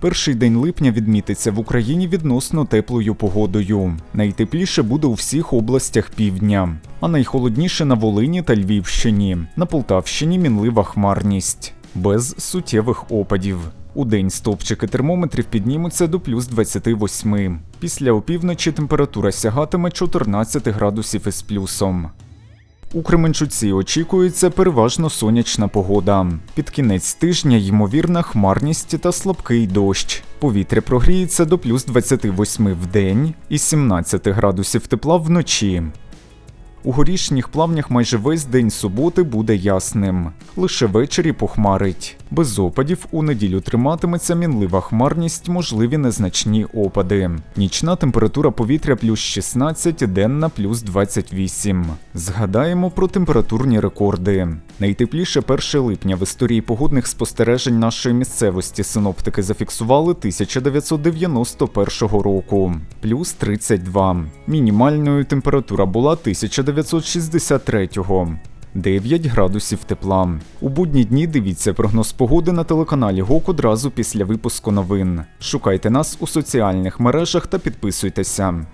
Перший день липня відмітиться в Україні відносно теплою погодою. Найтепліше буде у всіх областях півдня, а найхолодніше на Волині та Львівщині. На Полтавщині мінлива хмарність, без суттєвих опадів. У день стовпчики термометрів піднімуться до плюс 28. Після опівночі температура сягатиме 14 градусів із плюсом. У Кременчуці очікується переважно сонячна погода. Під кінець тижня ймовірна хмарність та слабкий дощ. Повітря прогріється до плюс 28 в день і 17 градусів тепла вночі. У горішніх плавнях майже весь день суботи буде ясним. Лише ввечері похмарить. Без опадів у неділю триматиметься мінлива хмарність, можливі незначні опади. Нічна температура повітря плюс 16, денна плюс 28. Згадаємо про температурні рекорди. Найтепліше 1 липня в історії погодних спостережень нашої місцевості синоптики зафіксували 1991 року плюс 32. Мінімальною температура була 1963 9 градусів тепла. У будні дні дивіться прогноз погоди на телеканалі ГОК одразу після випуску новин. Шукайте нас у соціальних мережах та підписуйтеся.